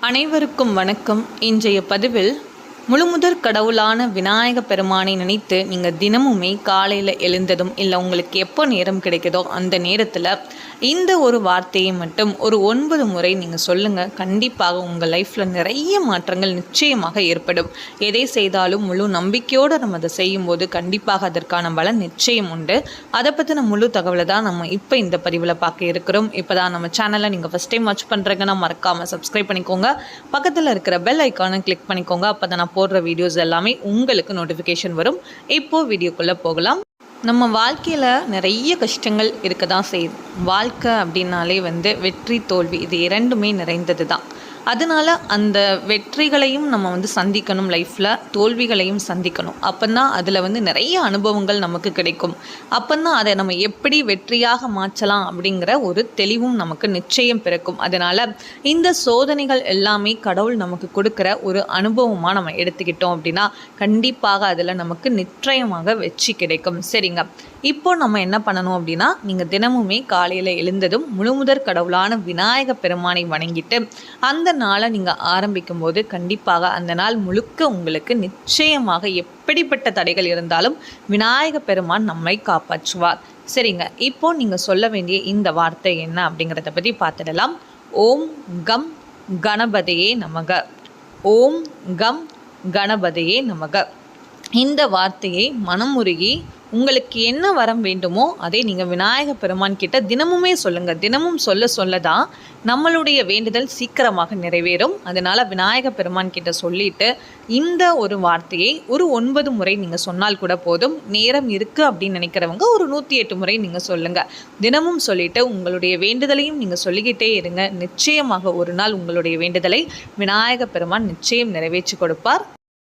அனைவருக்கும் வணக்கம். இன்றைய பதிவில் முழுமுதற் கடவுளான விநாயக பெருமானை நினைத்து நீங்கள் தினமுமே காலையில் எழுந்ததும் இல்லை உங்களுக்கு எப்போ நேரம் கிடைக்குதோ அந்த நேரத்தில் இந்த ஒரு வார்த்தையை மட்டும் ஒரு ஒன்பது முறை நீங்கள் சொல்லுங்கள் கண்டிப்பாக உங்கள் லைஃப்பில் நிறைய மாற்றங்கள் நிச்சயமாக ஏற்படும். எதை செய்தாலும் முழு நம்பிக்கையோடு நம்ம அதை செய்யும்போது கண்டிப்பாக அதற்கான பலன் நிச்சயம் உண்டு. அதை பற்றின முழு தகவலை தான் நம்ம இப்போ இந்த பதிவில் பார்க்க இருக்கிறோம். இப்போ தான் நம்ம சேனலை நீங்கள் ஃபஸ்ட் டைம் வாட்ச் பண்ணுறீங்கன்னா மறக்காமல் சப்ஸ்கிரைப் பண்ணிக்கோங்க. பக்கத்தில் இருக்கிற பெல் ஐக்கானை கிளிக் பண்ணிக்கோங்க. அப்போ தான் நான் போடுற வீடியோஸ் எல்லாமே உங்களுக்கு நோட்டிஃபிகேஷன் வரும். இப்போது வீடியோக்குள்ளே போகலாம். நம்ம வாழ்க்கையில் நிறைய கஷ்டங்கள் இருக்க தான் செய்யுது. வாழ்க்கை அப்படின்னாலே வந்து வெற்றி தோல்வி இது இரண்டுமே நிறைந்தது தான் அதனால அந்த வெற்றிகளையும் நம்ம வந்து சந்திக்கணும் லைஃப்பில் தோல்விகளையும் சந்திக்கணும். அப்போன்னா அதில் வந்து நிறைய அனுபவங்கள் நமக்கு கிடைக்கும். அப்போன்னா அதை நம்ம எப்படி வெற்றியாக மாற்றலாம் அப்படிங்கிற ஒரு தெளிவும் நமக்கு நிச்சயம் பிறக்கும். அதனால் இந்த சோதனைகள் எல்லாமே கடவுள் நமக்கு கொடுக்குற ஒரு அனுபவமாக நம்ம எடுத்துக்கிட்டோம் அப்படின்னா கண்டிப்பாக அதில் நமக்கு நிச்சயமாக வெற்றி கிடைக்கும். சரிங்க. இப்போ நம்ம என்ன பண்ணணும் அப்படின்னா நீங்கள் தினமுமே காலையில் எழுந்ததும் முழுமுதற் கடவுளான விநாயக பெருமானை வணங்கிட்டு அந்த நாளை நீங்கள் ஆரம்பிக்கும் போது கண்டிப்பாக அந்த நாள் முழுக்க உங்களுக்கு நிச்சயமாக எப்படிப்பட்ட தடைகள் இருந்தாலும் விநாயக பெருமான் நம்மை காப்பாற்றுவார். சரிங்க. இப்போ நீங்கள் சொல்ல வேண்டிய இந்த வார்த்தை என்ன அப்படிங்கிறத பற்றி பார்த்துடலாம். ஓம் கம் கணபதியே நமக. ஓம் கம் கணபதியே நமக. இந்த வார்த்தையை மனமுருகி உங்களுக்கு என்ன வரம் வேண்டுமோ அதை நீங்கள் விநாயக பெருமான் கிட்ட தினமுமே சொல்லுங்கள் தினமும் சொல்ல சொல்ல தான் நம்மளுடைய வேண்டுதல் சீக்கிரமாக நிறைவேறும். அதனால் விநாயக பெருமான் கிட்ட சொல்லிட்டு இந்த ஒரு வார்த்தையை ஒரு ஒன்பது முறை நீங்கள் சொன்னால் கூட போதும். நேரம் இருக்குது அப்படின்னு நினைக்கிறவங்க ஒரு நூற்றி எட்டு முறை நீங்கள் சொல்லுங்கள் தினமும் சொல்லிட்டு உங்களுடைய வேண்டுதலையும் நீங்கள் சொல்லிக்கிட்டே இருங்க. நிச்சயமாக ஒரு நாள் உங்களுடைய வேண்டுதலை விநாயக பெருமான் நிச்சயம் நிறைவேற்றி கொடுப்பார்.